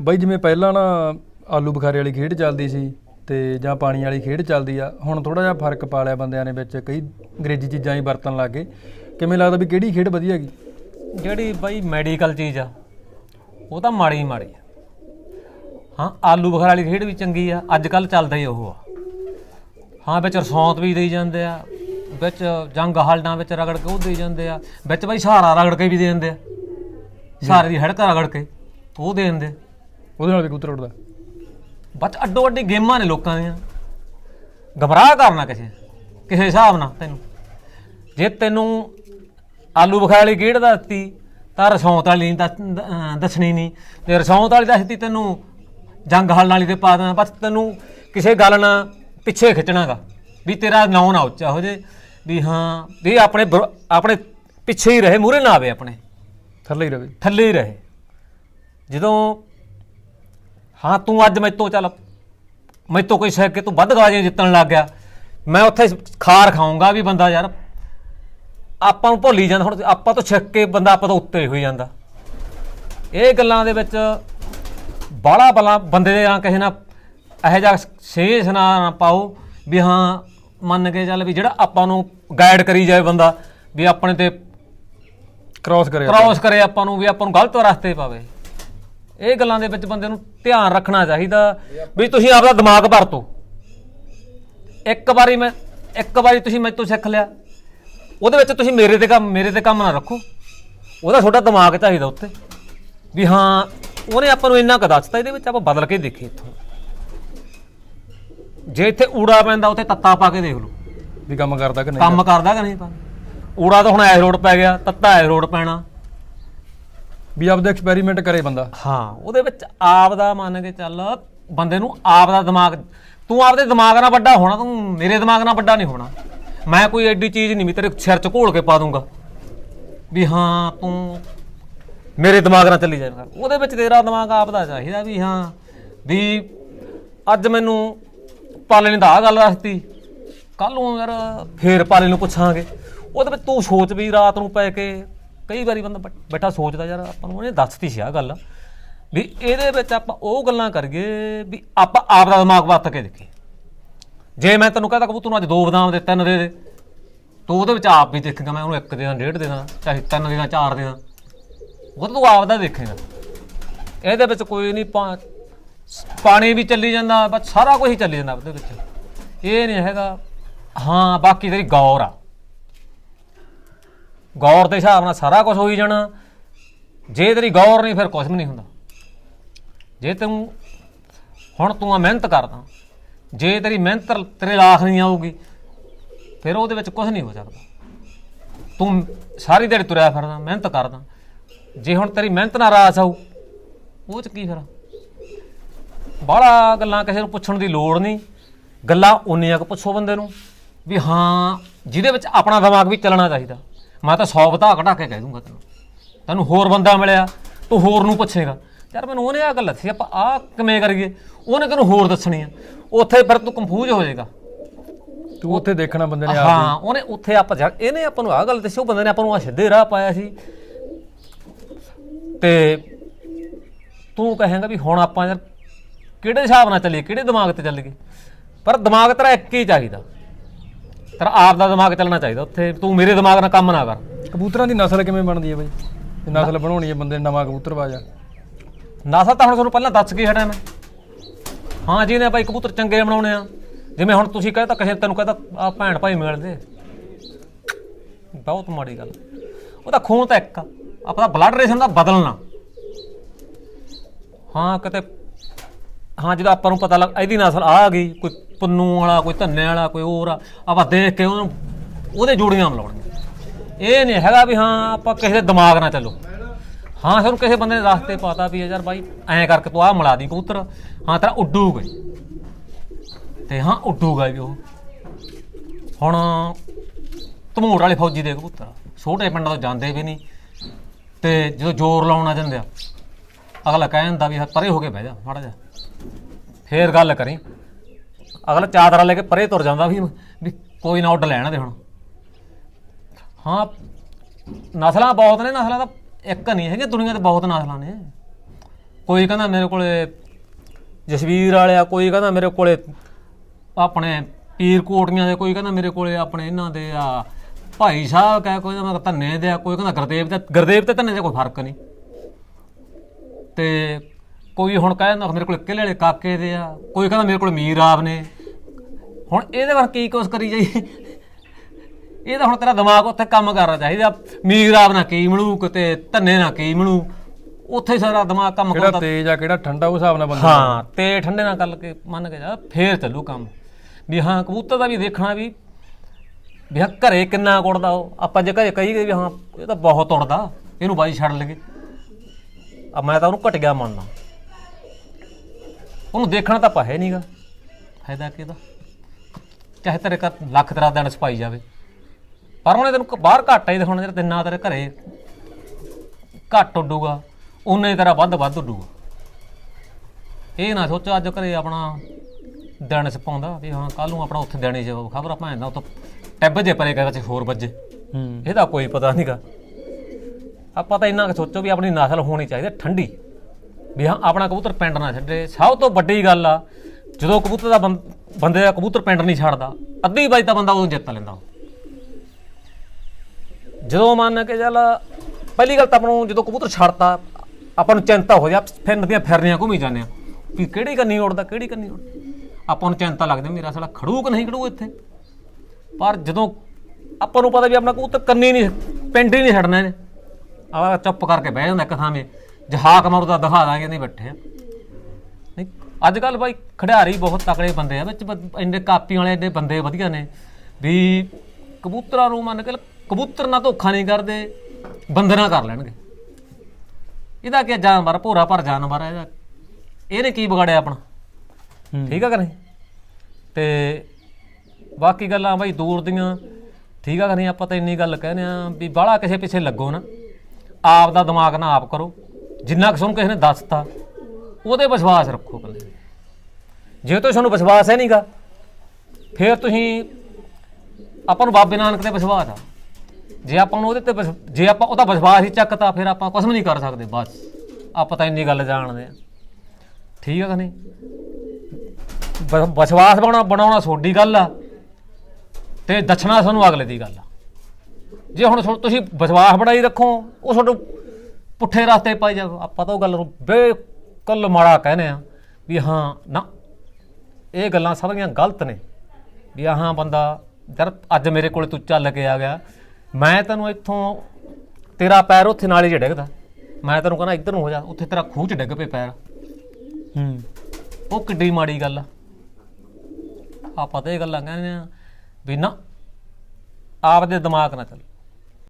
ਬਈ ਜਿਵੇਂ ਪਹਿਲਾਂ ਨਾ ਆਲੂ ਬੁਖਾਰੇ ਵਾਲੀ ਖੇਡ ਚੱਲਦੀ ਸੀ ਤੇ ਜਾਂ ਪਾਣੀ ਵਾਲੀ ਖੇਡ ਚੱਲਦੀ ਆ, ਹੁਣ ਥੋੜਾ ਜਿਹਾ ਫ਼ਰਕ ਪਾ ਲਿਆ ਬੰਦਿਆਂ ਨੇ ਵਿੱਚ, ਕਈ ਅੰਗਰੇਜ਼ੀ ਚੀਜ਼ਾਂ ਹੀ ਵਰਤਣ ਲੱਗ ਗਏ। ਕਿਵੇਂ ਲੱਗਦਾ ਵੀ ਕਿਹੜੀ ਖੇਡ ਵਧੀਆ ਹੈਗੀ? ਜਿਹੜੀ ਬਾਈ ਮੈਡੀਕਲ ਚੀਜ਼ ਆ, ਉਹ ਤਾਂ ਮਾੜੀ ਹੀ ਮਾੜੀ ਆ। ਹਾਂ, ਆਲੂ ਬੁਖਾਰ ਵਾਲੀ ਖੇਡ ਵੀ ਚੰਗੀ ਆ ਅੱਜ ਕੱਲ ਚੱਲਦਾ ਹੀ ਉਹ ਆ। ਹਾਂ, ਵਿੱਚ ਰਸੌਂਤ ਵੀ ਦੇਈ ਜਾਂਦੇ ਆ, ਵਿੱਚ ਜੰਗ ਹਲਡਾਂ ਵਿੱਚ ਰਗੜ ਕੇ ਉਹ ਦੇਈ ਜਾਂਦੇ ਆ, ਵਿੱਚ ਬਾਈ ਸਹਾਰਾ ਰਗੜ ਕੇ ਵੀ ਦੇ ਦਿੰਦੇ ਆ। ਸਹਾਰੇ ਦੀ ਹੜਕਾ ਰਗੜ ਕੇ ਉਹ ਦੇ ਦਿੰਦੇ ਉਹਦੇ ਨਾਲ ਵੀ ਕਬੂਤਰ ਉੱਡਦਾ। ਬਸ ਅੱਡੋ ਅੱਡੀ ਗੇਮਾਂ ਨੇ ਲੋਕਾਂ ਦੀਆਂ। ਘਬਰਾਹ ਕਰਨਾ ਕਿਸੇ ਕਿਸੇ ਹਿਸਾਬ ਨਾਲ ਤੈਨੂੰ। ਜੇ ਤੈਨੂੰ ਆਲੂ ਬੁਖਾਰ ਵਾਲੀ ਗੇੜ ਦੱਸਤੀ ਤਾਂ ਰਸੌਂਤ ਵਾਲੀ ਨਹੀਂ ਦੱਸਣੀ ਨਹੀਂ। ਤੇ ਰਸੌਂਤ ਵਾਲੀ ਦੱਸਤੀ ਤੈਨੂੰ ਜੰਗ ਹਲਣ ਵਾਲੀ ਤੇ ਪਾ ਦੇਣਾ। ਬਸ ਤੈਨੂੰ ਕਿਸੇ ਗੱਲ ਨਾਲ ਪਿੱਛੇ ਖਿੱਚਣਾਗਾ ਵੀ ਤੇਰਾ ਨਾਂ ਨਾ ਉੱਚਾ ਹੋ ਜੇ ਵੀ ਹਾਂ ਵੀ ਆਪਣੇ ਆਪਣੇ ਪਿੱਛੇ ਹੀ ਰਹੇ ਮੂਰੇ ਨਾ ਆਵੇ ਆਪਣੇ। ਥੱਲੇ ਹੀ ਰਵੇ ਥੱਲੇ ਹੀ ਰਹੇ। ਜਦੋਂ ਹਾਂ ਤੂੰ ਅੱਜ ਮੈਤੋਂ ਚੱਲ। ਮੈਤੋਂ ਕੋਈ ਸਹਿ ਕੇ ਤੂੰ ਵੱਧ ਗਾਜੀਆਂ ਜਿੱਤਣ ਲੱਗ ਗਿਆ। ਮੈਂ ਉੱਥੇ ਖਾਰ ਖਾਊਂਗਾ ਵੀ ਬੰਦਾ ਯਾਰ। ਆਪਾਂ ਨੂੰ ਭੁੱਲ ਜਾਂਦਾ ਹੁਣ ਆਪਾਂ ਤੋਂ ਛਿੱਕ ਕੇ ਬੰਦਾ ਆਪਾਂ ਤੋਂ ਉੱਤੇ ਹੋਈ ਜਾਂਦਾ। ਇਹ ਗੱਲਾਂ ਦੇ ਵਿੱਚ ਬਾਲਾ ਬਲਾ ਬੰਦੇ ਦੇ ਨਾਲ ਕਿਸੇ ਨਾਲ ਇਹੋ ਜਿਹਾ ਸੇਸ ਨਾ ਪਾਓ ਵੀ ਹਾਂ ਮੰਨ ਕੇ ਚੱਲ ਵੀ ਜਿਹੜਾ ਆਪਾਂ ਨੂੰ ਗਾਈਡ ਕਰੀ ਜਾਏ ਬੰਦਾ ਵੀ ਆਪਣੇ ਤੇ ਕ੍ਰਾਸ ਕਰਿਆ ਕ੍ਰਾਸ ਕਰੇ ਆਪਾਂ ਨੂੰ ਵੀ ਆਪਾਂ ਨੂੰ ਗਲਤ ਰਸਤੇ ਪਾਵੇ। ਇਹ ਗੱਲਾਂ ਦੇ ਵਿੱਚ ਬੰਦੇ ਨੂੰ ਧਿਆਨ ਰੱਖਣਾ ਚਾਹੀਦਾ ਵੀ ਤੁਸੀਂ ਆਪਦਾ ਦਿਮਾਗ ਵਰਤੋ। ਇੱਕ ਵਾਰੀ ਮੈਂ ਇੱਕ ਵਾਰੀ ਤੁਸੀਂ ਮੈਥੋਂ ਸਿੱਖ ਲਿਆ। ਉਹਦੇ ਵਿੱਚ ਤੁਸੀਂ ਮੇਰੇ ਤੇ ਕੰਮ ਮੇਰੇ ਤੇ ਕੰਮ ਨਾ ਰੱਖੋ। ਉਹਦਾ ਤੁਹਾਡਾ ਦਿਮਾਗ ਚਾਹੀਦਾ ਉੱਤੇ। ਵੀ ਹਾਂ ਉਹਨੇ ਆਪਾਂ ਨੂੰ ਇੰਨਾ ਕੁ ਦੱਸਤਾ ਇਹਦੇ ਵਿੱਚ ਆਪਾਂ ਬਦਲ ਕੇ ਦੇਖੀਏ ਇੱਥੋਂ। ਜੇ ਇੱਥੇ ਊੜਾ ਪੈਂਦਾ ਉੱਥੇ ਤੱਤਾ ਪਾ ਕੇ ਦੇਖ ਲਓ। ਵੀ ਕੰਮ ਕਰਦਾ ਕਿ ਨਹੀਂ ਕੰਮ ਕਰਦਾ ਕਿ ਨਹੀਂ ਪਾ ਊੜਾ ਤਾਂ ਹੁਣ ਐਸ ਰੋਡ ਪੈ ਗਿਆ ਤੱਤਾ ਐਸ ਰੋਡ ਪੈਣਾ। ਵੀ ਆਪਦਾ ਐਕਸਪੈਰੀਮੈਂਟ ਕਰੇ ਬੰਦਾ। ਹਾਂ, ਉਹਦੇ ਵਿੱਚ ਆਪ ਦਾ ਮੰਨ ਕੇ ਚੱਲ, ਬੰਦੇ ਨੂੰ ਆਪ ਦਾ ਦਿਮਾਗ, ਤੂੰ ਆਪਦੇ ਦਿਮਾਗ ਨਾਲ ਵੱਡਾ ਹੋਣਾ, ਤੂੰ ਮੇਰੇ ਦਿਮਾਗ ਨਾਲ ਵੱਡਾ ਨਹੀਂ ਹੋਣਾ। ਮੈਂ ਕੋਈ ਐਡੀ ਚੀਜ਼ ਨਹੀਂ ਵੀ ਤੇਰੇ ਸਿਰ 'ਚ ਘੋਲ ਕੇ ਪਾ ਦੂੰਗਾ। ਵੀ ਹਾਂ, ਤੂੰ ਮੇਰੇ ਦਿਮਾਗ ਨਾਲ ਚੱਲੀ ਜਾਏਗਾ। ਉਹਦੇ ਵਿੱਚ ਤੇਰਾ ਦਿਮਾਗ ਆਪ ਦਾ ਚਾਹੀਦਾ ਵੀ ਹਾਂ, ਵੀ ਅੱਜ ਮੈਨੂੰ ਪਾਲੇ ਨੇ ਤਾਂ ਆਹ ਗੱਲ ਦੱਸਤੀ। ਕੱਲ ਨੂੰ ਯਾਰ ਫੇਰ ਪਾਲੇ ਨੂੰ ਪੁੱਛਾਂਗੇ। ਉਹਦੇ ਵਿੱਚ ਤੂੰ ਸੋਚ ਵੀ ਰਾਤ ਨੂੰ ਪੈ ਕੇ ਕਈ ਵਾਰੀ ਬੰਦਾ ਬੈ- ਬੈਠਾ ਸੋਚਦਾ, ਯਾਰ ਆਪਾਂ ਨੂੰ ਉਹਨੇ ਦੱਸਤੀ ਸੀ ਆਹ ਗੱਲ, ਵੀ ਇਹਦੇ ਵਿੱਚ ਆਪਾਂ ਉਹ ਗੱਲਾਂ ਕਰੀਏ ਵੀ ਆਪਾਂ ਆਪ ਦਾ ਦਿਮਾਗ ਵਰਤ ਕੇ ਦੇਖੀਏ। ਜੇ ਮੈਂ ਤੈਨੂੰ ਕਹਦਾ ਕਬੂਤਰ ਨੂੰ ਅੱਜ ਦੋ ਬਦਾਮ ਦੇ, ਤਿੰਨ ਦੇ ਦੇ, ਤੂੰ ਉਹਦੇ ਵਿੱਚ ਆਪ ਵੀ ਦੇਖੇਗਾ, ਮੈਂ ਉਹਨੂੰ ਇੱਕ ਦੇ ਦਾਂ, ਡੇਢ ਦੇ ਦਾਂ, ਚਾਹੇ ਤਿੰਨ ਦੇ ਦਾਂ, ਚਾਰ ਦੇ ਦਾਂ। ਉਹ ਤਾਂ ਤੂੰ ਆਪ ਦਾ ਦੇਖੇਗਾ। ਇਹਦੇ ਵਿੱਚ ਕੋਈ ਨਹੀਂ, ਪਾ- ਪਾਣੀ ਵੀ ਚੱਲੀ ਜਾਂਦਾ, ਬਸ ਸਾਰਾ ਕੁਝ ਹੀ ਚੱਲੀ ਜਾਂਦਾ ਉਹਦੇ ਵਿੱਚ। ਇਹ ਨਹੀਂ ਹੈਗਾ, ਹਾਂ, ਬਾਕੀ ਤੇਰੀ ਗੌਰ ਆ। ਗੌਰ ਦੇ ਹਿਸਾਬ ਨਾਲ ਸਾਰਾ ਕੁਝ ਹੋਈ ਜਾਣਾ। ਜੇ ਤੇਰੀ ਗੌਰ ਨਹੀਂ, ਫਿਰ ਕੁਝ ਵੀ ਨਹੀਂ ਹੁੰਦਾ। ਜੇ ਤੂੰ, ਹੁਣ ਤੂੰ ਆ ਮਿਹਨਤ ਕਰਦਾ, ਜੇ ਤੇਰੀ ਮਿਹਨਤ ਤੇਰੇ ਲਾਖ ਨਹੀਂ ਆਊਗੀ, ਫਿਰ ਉਹਦੇ ਵਿੱਚ ਕੁਝ ਨਹੀਂ ਹੋ ਸਕਦਾ। ਤੂੰ ਸਾਰੀ ਦਿਹਾੜੀ ਤੁਰਿਆ ਫਿਰਦਾ, ਮਿਹਨਤ ਕਰਦਾ। ਜੇ ਹੁਣ ਤੇਰੀ ਮਿਹਨਤ ਨਾਲ ਰਾਸ ਆਊ, ਉਹ ਚ ਕੀ ਫਿਰ ਬਾਹਲਾ ਗੱਲਾਂ ਕਿਸੇ ਨੂੰ ਪੁੱਛਣ ਦੀ ਲੋੜ ਨਹੀਂ। ਗੱਲਾਂ ਉਨੀਆਂ ਕੁ ਪੁੱਛੋ ਬੰਦੇ ਨੂੰ ਵੀ ਹਾਂ, ਜਿਹਦੇ ਵਿੱਚ ਆਪਣਾ ਦਿਮਾਗ ਵੀ ਚੱਲਣਾ ਚਾਹੀਦਾ। ਮੈਂ ਤਾਂ 100 ਵਧਾ ਘਟਾ ਕੇ ਕਹਿ ਦੂੰਗਾ ਤੈਨੂੰ। ਤੈਨੂੰ ਹੋਰ ਬੰਦਾ ਮਿਲਿਆ ਤੂੰ ਹੋਰ ਨੂੰ ਪੁੱਛੇਗਾ। ਯਾਰ ਮੈਨੂੰ ਉਹਨੇ ਆ ਗੱਲ ਦੱਸੀ ਆਪਾਂ ਆ ਕਿਵੇਂ ਕਰੀਏ? ਉਹਨੇ ਤੈਨੂੰ ਹੋਰ ਦੱਸਣੀ ਆ। ਉੱਥੇ ਫਿਰ ਤੂੰ ਕੰਫਿਊਜ਼ ਹੋ ਜਾਏਗਾ। ਤੂੰ ਉੱਥੇ ਦੇਖਣਾ ਬੰਦੇ ਨੇ ਆਪ ਹਾਂ ਉਹਨੇ ਉੱਥੇ ਆਪਾਂ ਜਾ ਇਹਨੇ ਆਪਾਂ ਨੂੰ ਆਹ ਗੱਲ ਦੱਸੀ ਉਹ ਬੰਦੇ ਨੇ ਆਪਾਂ ਨੂੰ ਆ ਸਿੱਧੇ ਰਾਹ ਪਾਇਆ ਸੀ। ਤੇ ਤੂੰ ਕਹੇਂਗਾ ਵੀ ਹੁਣ ਆਪਾਂ ਯਾਰ ਕਿਹੜੇ ਹਿਸਾਬ ਨਾਲ ਚੱਲੀਏ ਕਿਹੜੇ ਦਿਮਾਗ ਤੇ ਚੱਲੀਏ? ਪਰ ਦਿਮਾਗ ਤੇਰਾ ਇੱਕ ਹੀ ਚਾਹੀਦਾ। ਤੇਰਾ ਆਪ ਦਾ ਦਿਮਾਗ ਚੱਲਣਾ ਚਾਹੀਦਾ ਉੱਥੇ ਤੂੰ ਮੇਰੇ ਦਿਮਾਗ ਨਾਲ ਕੰਮ ਨਾ ਕਰ। ਕਬੂਤਰਾਂ ਦੀ ਨਸਲ ਕਿਵੇਂ ਬਣਦੀ ਹੈ ਬਈ? ਜੇ ਨਸਲ ਬਣਾਉਣੀ ਹੈ ਬੰਦੇ ਨੇ ਨਵਾਂ ਕਬੂਤਰ ਬਾਜਾ ਨਸਲ ਤਾਂ ਹੁਣ ਤੁਹਾਨੂੰ ਪਹਿਲਾਂ ਦੱਸ ਕੇ ਹਟਿਆ ਮੈਂ। ਹਾਂ ਜਿਹਨੇ ਭਾਈ ਕਬੂਤਰ ਚੰਗੇ ਬਣਾਉਣੇ ਆ। ਜਿਵੇਂ ਹੁਣ ਤੁਸੀਂ ਕਹਿੰਦਾ ਕਿਸੇ ਨੇ ਤੈਨੂੰ ਕਹਿੰਦਾ ਆ ਭੈਣ ਭਾਈ ਮਿਲਦੇ ਬਹੁਤ ਮਾੜੀ ਗੱਲ। ਉਹਦਾ ਖੂਨ ਤਾਂ ਇੱਕ ਆ। ਆਪਣਾ ਬਲੱਡ ਰੇਸ਼ਨ ਦਾ ਬਦਲਣਾ। ਹਾਂ ਕਿਤੇ ਹਾਂ ਜਦੋਂ ਆਪਾਂ ਨੂੰ ਪਤਾ ਲੱਗ ਇਹਦੀ ਨਸਲ ਆ ਗਈ ਕੋਈ ਪੁੰਨੂ ਵਾਲਾ, ਕੋਈ ਧੰਨੇ ਵਾਲਾ, ਕੋਈ ਹੋਰ ਆ, ਆਪਾਂ ਦੇਖ ਕੇ ਉਹਨੂੰ, ਉਹਦੇ ਜੋੜੀਆਂ ਮਿਲਾਉਣੀਆਂ ਇਹ ਨਹੀਂ ਹੈਗਾ ਵੀ ਹਾਂ, ਆਪਾਂ ਕਿਸੇ ਦੇ ਦਿਮਾਗ ਨਾਲ ਚੱਲੋ। ਹਾਂ, ਸਾਨੂੰ ਕਿਸੇ ਬੰਦੇ ਨੇ ਰਸਤੇ ਪਾਤਾ ਵੀ ਯਾਰ ਬਾਈ, ਐਂ ਕਰਕੇ ਤੂੰ ਆਹ ਮਿਲਾ ਦੀ ਕਬੂਤਰ। ਹਾਂ, ਤੇਰਾ ਉੱਡੂਗਾ ਹੀ। ਤੇ ਹਾਂ, ਉੱਡੂਗਾ ਵੀ ਉਹ। ਹੁਣ ਧਮੂੜ ਵਾਲੇ ਫੌਜੀ ਦੇ ਕਬੂਤਰ ਛੋਟੇ ਪਿੰਡਾਂ ਤੋਂ ਜਾਂਦੇ ਵੀ ਨਹੀਂ। ਤੇ ਜਦੋਂ ਜ਼ੋਰ ਲਾਉਣ ਆ ਜਾਂਦੇ ਆ, ਅਗਲਾ ਕਹਿ ਜਾਂਦਾ ਵੀ ਪਰੇ ਹੋ ਕੇ ਬਹਿ ਜਾ, ਮਾੜਾ ਜਾ ਫੇਰ ਗੱਲ ਕਰੀ। ਅਗਲਾ ਚਾਦਰਾ ਲੈ ਕੇ ਪਰੇ ਤੁਰ ਜਾਂਦਾ ਵੀ ਵੀ ਕੋਈ ਨਾ ਉੱਡ ਲੈਣਾ ਦੇ ਹੁਣ। ਹਾਂ, ਨਸਲਾਂ ਬਹੁਤ ਨੇ, ਨਸਲਾਂ ਤਾਂ ਇੱਕ ਨਹੀਂ ਹੈਗੀਆਂ, ਦੁਨੀਆ ਤੇ ਬਹੁਤ ਨਸਲਾਂ ਨੇ। ਕੋਈ ਕਹਿੰਦਾ ਮੇਰੇ ਕੋਲੇ ਜਸਵੀਰ ਵਾਲਿਆ ਕੋਈ ਕਹਿੰਦਾ ਮੇਰੇ ਕੋਲੇ ਆਪਣੇ ਪੀਰ ਕੋਟੀਆਂ ਦੇ, ਕੋਈ ਕਹਿੰਦਾ ਮੇਰੇ ਕੋਲੇ ਆਪਣੇ ਇਹਨਾਂ ਦੇ ਆ। ਭਾਈ ਸਾਹਿਬ ਕਹੇ, ਕੋਈ ਕਹਿੰਦਾ ਧੰਨੇ ਦੇ ਆ, ਕੋਈ ਕਹਿੰਦਾ ਗੁਰਦੇਵ ਦੇ ਗੁਰਦੇਵ ਤੇ ਧੰਨੇ ਦੇ ਕੋਈ ਫ਼ਰਕ ਨਹੀਂ। ਤੇ ਕੋਈ ਹੁਣ ਕਹਿੰਦਾ ਮੇਰੇ ਕੋਲੇ ਕਿਲੇ ਵਾਲੇ ਕਾਕੇ ਦੇ ਆ। ਕੋਈ ਕਹਿੰਦਾ ਮੇਰੇ ਕੋਲੇ ਮੀਰ ਆਪ ਨੇ। ਹੁਣ ਇਹਦੇ ਬਾਰੇ ਕੀ ਕੁਛ ਕਰੀ ਜਾਈ ਇਹ ਤਾਂ ਹੁਣ ਤੇਰਾ ਦਿਮਾਗ ਉੱਥੇ ਕੰਮ ਕਰਨਾ ਚਾਹੀਦਾ। ਮੀਰ ਆਪ ਨਾਲ ਕੀ ਮਿਲੂ ਕਿਤੇ ਧੰਨੇ ਨਾਲ ਕੀ ਮਿਲੂ? ਉੱਥੇ ਸਾਰਾ ਦਿਮਾਗ ਕੰਮ ਕਿਹੜਾ ਕਰਦਾ। ਤੇਜ਼ ਆ ਕਿਹੜਾ ਠੰਡਾ ਉਸ ਹਿਸਾਬ ਨਾਲ ਬੰਦਾ ਹਾਂ ਤੇ ਠੰਡੇ ਨਾਲ ਗੱਲ ਕੇ ਮੰਨ ਕੇ ਜਾ ਫੇਰ ਚੱਲੂ ਕੰਮ। ਵੀ ਹਾਂ ਕਬੂਤਰ ਦਾ ਵੀ ਦੇਖਣਾ ਵੀ ਵੀ ਹਾਂ ਘਰੇ ਕਿੰਨਾ ਕੁੜਦਾ ਉਹ। ਆਪਾਂ ਜੇ ਘਰੇ ਕਹੀਏ ਵੀ ਹਾਂ ਇਹ ਤਾਂ ਬਹੁਤ ਉੜਦਾ। ਇਹਨੂੰ ਬਾਈ ਛੱਡ ਲਗੇ ਆ ਮੈਂ ਤਾਂ ਉਹਨੂੰ ਘਟ ਗਿਆ ਮੰਨਦਾ। ਉਹਨੂੰ ਦੇਖਣਾ ਤਾਂ ਪਾ ਹੈ ਨਹੀਂਗਾ ਫਾਇਦਾ ਕਿਹਦਾ? ਚਾਹੇ ਤੇਰੇ ਘਰ ਲੱਖ ਤੇਰਾ ਦਿਨ ਸਪਾਈ ਜਾਵੇ। ਪਰ ਉਹਨੇ ਤੈਨੂੰ ਬਾਹਰ ਘੱਟ ਹੀ ਦਿਖਾਉਣਾ ਜਿਹੜਾ ਤਿੰਨਾ ਤੇਰੇ ਘਰੇ ਘੱਟ ਉੱਡੂਗਾ ਉਹਨੇ ਤੇਰਾ ਵੱਧ ਵੱਧ ਉੱਡੂਗਾ। ਇਹ ਨਾ ਸੋਚੋ ਅੱਜ ਘਰੇ ਆਪਣਾ ਦਿਨ ਸਪਾਉਂਦਾ ਵੀ ਹਾਂ ਕੱਲ ਨੂੰ ਆਪਣਾ ਉੱਥੇ ਦੇਣੇ ਜੇ ਖਬਰ ਆਪਾਂ ਨਾ ਉੱਥੇ ਟੈਬ ਜੇ ਪਰੇ ਵਿੱਚ ਹੋਰ ਵੱਜੇ। ਹੂੰ। ਇਹਦਾ ਕੋਈ ਪਤਾ ਨਹੀਂਗਾ ਆਪਾਂ ਤਾਂ ਇੰਨਾ ਕੁ ਸੋਚੋ ਵੀ ਆਪਣੀ ਨਸਲ ਹੋਣੀ ਚਾਹੀਦੀ ਠੰਡੀ। ਵੀ ਹਾਂ, ਆਪਣਾ ਕਬੂਤਰ ਪਿੰਡ ਨਾ ਛੱਡੇ। ਸਭ ਤੋਂ ਵੱਡੀ ਗੱਲ ਆ, ਜਦੋਂ ਕਬੂਤਰ ਦਾ ਬੰ- ਬੰਦੇ ਦਾ ਕਬੂਤਰ ਪਿੰਡ ਨਹੀਂ ਛੱਡਦਾ, ਅੱਧੀ ਬਾਈ ਤਾਂ ਬੰਦਾ ਉਦੋਂ ਜਿੱਤ ਲੈਂਦਾ। ਉਹ। ਜਦੋਂ ਮੰਨ ਕੇ ਚੱਲ, ਪਹਿਲੀ ਗੱਲ ਤਾਂ ਆਪਾਂ ਨੂੰ ਜਦੋਂ ਕਬੂਤਰ ਛੱਡਤਾ, ਆਪਾਂ ਨੂੰ ਚਿੰਤਾ ਹੋ ਜਾ ਫਿਰ ਨਦੀਆਂ ਫਿਰਨੀਆਂ ਘੁੰਮੀ ਜਾਂਦੇ ਆ। ਵੀ ਕਿਹੜੀ ਕੰਨੀ ਉੜਦਾ, ਕਿਹੜੀ ਕੰਨੀ ਉੜਦਾ। ਆਪਾਂ ਨੂੰ ਚਿੰਤਾ ਲੱਗਦੀ ਮੇਰਾ ਸਾਲਾ ਖੜੂ ਕਿ ਨਹੀਂ ਖੜੂ ਇੱਥੇ? ਪਰ ਜਦੋਂ ਆਪਾਂ ਨੂੰ ਪਤਾ ਵੀ ਆਪਣਾ ਕਬੂਤਰ ਕੰਨੀ ਨਹੀਂ, ਪਿੰਡ ਹੀ ਨਹੀਂ ਛੱਡਣਾ ਇਹਨੇ ਆ ਚੁੱਪ ਕਰਕੇ ਬਹਿ ਜਾਂਦਾ ਇੱਕ ਥਾਵੇਂ ਜਹਾਕ ਮਰਦਾ ਦਿਖਾ ਦਾਂਗੇ ਨਹੀਂ ਬੈਠੇ ਨਹੀਂ ਅੱਜ ਕੱਲ ਬਾਈ ਖਿਡਾਰੀ ਬਹੁਤ ਤਕੜੇ ਬੰਦੇ ਆ ਵਿੱਚ ਬ- ਇੰਨੇ ਕਾਪੀਆਂ ਵਾਲੇ ਇੰਨੇ ਬੰਦੇ ਵਧੀਆ ਨੇ ਵੀ ਕਬੂਤਰਾਂ ਨੂੰ ਮੰਨ ਕੇ ਕਬੂਤਰ ਨਾਲ ਧੋਖਾ ਨਹੀਂ ਕਰਦੇ ਬੰਦੇ ਨਾਲ ਕਰ ਲੈਣਗੇ। ਇਹਦਾ ਕੀ ਜਾਨਵਰ ਭੋਰਾ ਭਰ ਜਾਨਵਰ ਆ ਇਹਦਾ। ਇਹਨੇ ਕੀ ਵਿਗਾੜਿਆ ਆਪਣਾ? ਹੂੰ। ਠੀਕ ਆ ਕਿ ਨਹੀਂ? ਤੇ ਬਾਕੀ ਗੱਲਾਂ ਬਾਈ ਦੂਰ ਦੀਆਂ ਠੀਕ ਆ ਕਿ ਨਹੀਂ? ਆਪਾਂ ਤਾਂ ਇੰਨੀ ਗੱਲ ਕਹਿੰਦੇ ਆ ਵੀ ਬਾਹਲਾ ਕਿਸੇ ਪਿੱਛੇ ਲੱਗੋ ਨਾ। ਆਪ ਦਾ ਦਿਮਾਗ ਨਾ ਆਪ ਕਰੋ। ਜਿੰਨਾ ਕੁ ਤੁਹਾਨੂੰ ਕਿਸੇ ਨੇ ਦੱਸਤਾ, ਉਹਦੇ ਵਿਸ਼ਵਾਸ ਰੱਖੋ ਕੱਲੇ ਜੇ ਤਾਂ ਤੁਹਾਨੂੰ ਵਿਸ਼ਵਾਸ ਹੈ ਨਹੀਂਗਾ ਫਿਰ ਤੁਸੀਂ ਆਪਾਂ ਨੂੰ ਬਾਬੇ ਨਾਨਕ ਤੇ ਵਿਸ਼ਵਾਸ ਆ। ਜੇ ਆਪਾਂ ਨੂੰ ਉਹਦੇ ਤੇ ਵਿਸ਼- ਜੇ ਆਪਾਂ ਉਹਦਾ ਵਿਸ਼ਵਾਸ ਹੀ ਚੱਕਤਾ, ਫਿਰ ਆਪਾਂ ਕੁਝ ਵੀ ਨਹੀਂ ਕਰ ਸਕਦੇ, ਬਸ। ਆਪਾਂ ਤਾਂ ਇੰਨੀ ਗੱਲ ਜਾਣਦੇ ਆ। ਠੀਕ ਆ ਕਿ ਨਹੀਂ? ਬ- ਵਿਸ਼ਵਾਸ ਬਣਾਉਣਾ ਬਣਾਉਣਾ ਤੁਹਾਡੀ ਗੱਲ ਆ, ਤੇ ਦੱਸਣਾ ਤੁਹਾਨੂੰ ਅਗਲੇ ਦੀ ਗੱਲ ਆ। ਜੇ ਹੁਣ ਥੋ- ਤੁਸੀਂ ਵਿਸ਼ਵਾਸ ਬਣਾਈ ਰੱਖੋ, ਉਹ ਤੁਹਾਨੂੰ ਪੁੱਠੇ ਰਸਤੇ ਪਾਈ ਜਾ ਆਪਾਂ ਤਾਂ ਉਹ ਗੱਲ ਨੂੰ ਬਿਲਕੁਲ ਮਾੜਾ ਕਹਿੰਦੇ ਆ ਵੀ ਹਾਂ ਨਾ ਇਹ ਗੱਲਾਂ ਸਾਰੀਆਂ ਗਲਤ ਨੇ। ਵੀ ਹਾਂ ਬੰਦਾ ਜਦ ਅੱਜ ਮੇਰੇ ਕੋਲੇ ਤੂੰ ਚੱਲ ਕੇ ਆ ਗਿਆ। ਮੈਂ ਤੈਨੂੰ ਇੱਥੋਂ ਤੇਰਾ ਪੈਰ ਉੱਥੇ ਨਾਲ ਹੀ ਡਿੱਗਦਾ ਮੈਂ ਤੈਨੂੰ ਕਹਿੰਦਾ ਇੱਧਰ ਨੂੰ ਹੋ ਜਾ ਉੱਥੇ ਤੇਰਾ ਖੂਹ ਚ ਡਿੱਗ ਪਏ ਪੈਰ। ਹੂੰ। ਉਹ ਕਿੱਡੀ ਮਾੜੀ ਗੱਲ ਆ। ਆਪਾਂ ਤਾਂ ਇਹ ਗੱਲਾਂ ਕਹਿੰਦੇ ਆ ਵੀ ਨਾ ਆਪਦੇ ਦਿਮਾਗ ਨਾਲ ਚੱਲ।